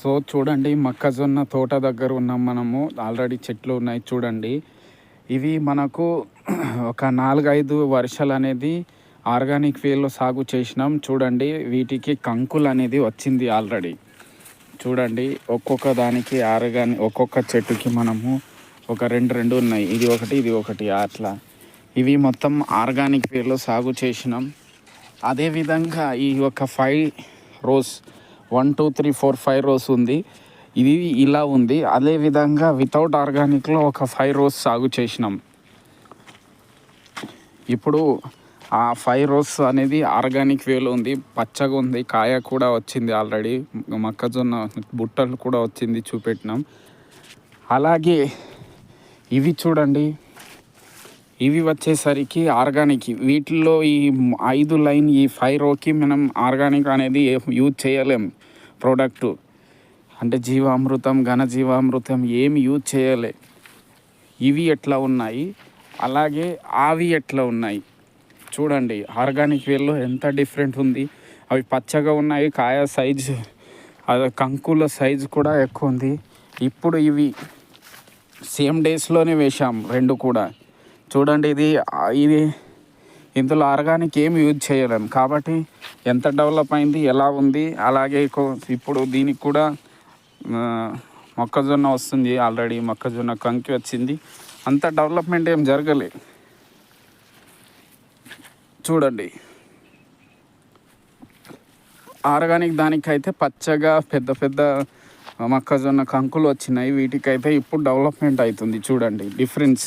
So చూడండి మొక్కజొన్న తోట దగ్గర ఉన్నాం మనము. ఆల్రెడీ చెట్లు ఉన్నాయి చూడండి. ఇవి మనకు ఒక నాలుగైదు వర్షాలు అనేది ఆర్గానిక్ వేలో సాగు చేసినాం. చూడండి వీటికి కంకులు అనేది వచ్చింది ఆల్రెడీ చూడండి ఒక్కొక్క దానికి ఆర్గాని ఒక్కొక్క చెట్టుకి మనము ఒక రెండు రెండు ఉన్నాయి. ఇది ఒకటి ఇది ఒకటి అట్లా. ఇవి మొత్తం ఆర్గానిక్ వేలో సాగు చేసినాం. అదేవిధంగా ఈ ఒక five rows one two three four five rows ఉంది. ఇది ఇలా ఉంది. అదేవిధంగా వితౌట్ ఆర్గానిక్లో ఒక ఫైవ్ రోస్ సాగు చేసినాం. ఇప్పుడు ఆ ఫైవ్ రోస్ అనేది ఆర్గానిక్ వేలో ఉంది. పచ్చగా ఉంది. కాయ కూడా వచ్చింది ఆల్రెడీ. మొక్కజొన్న బుట్టలు కూడా వచ్చింది చూపెట్టినాం. అలాగే ఇవి చూడండి. ఇవి వచ్చేసరికి ఆర్గానిక్. వీటిల్లో ఈ ఐదు లైన్ ఈ ఫైవ్ రోకి మనం ఆర్గానిక్ అనేది యూజ్ చేయలేం. ప్రోడక్ట్. అంటే జీవామృతం ఘనజీవామృతం ఏమి యూజ్ చేయలే. ఇవి ఎట్లా ఉన్నాయి? అలాగే అవి ఎట్లా ఉన్నాయి? చూడండి ఆర్గానిక్ వేల్లో ఎంత డిఫరెంట్ ఉంది. అవి పచ్చగా ఉన్నాయి కాయ సైజు అది కంకుల సైజు కూడా ఎక్కువ ఉంది. ఇప్పుడు ఇవి సేమ్ డేస్లోనే వేశాం రెండు కూడా. చూడండి ఇది ఇది ఇందులో ఆర్గానిక్ ఏమి యూజ్ చేయలేము కాబట్టి ఎంత డెవలప్ అయింది ఎలా ఉంది అలాగే ఇప్పుడు దీనికి కూడా మొక్కజొన్న వస్తుంది ఆల్రెడీ మొక్కజొన్న కంకి వచ్చింది. అంత డెవలప్మెంట్ ఏం జరగలే. చూడండి. ఆర్గానిక్ దానికైతే పచ్చగా పెద్ద పెద్ద మొక్కజొన్న కంకులు వచ్చినాయి. వీటికైతే ఇప్పుడు డెవలప్మెంట్ అవుతుంది. చూడండి డిఫరెన్స్.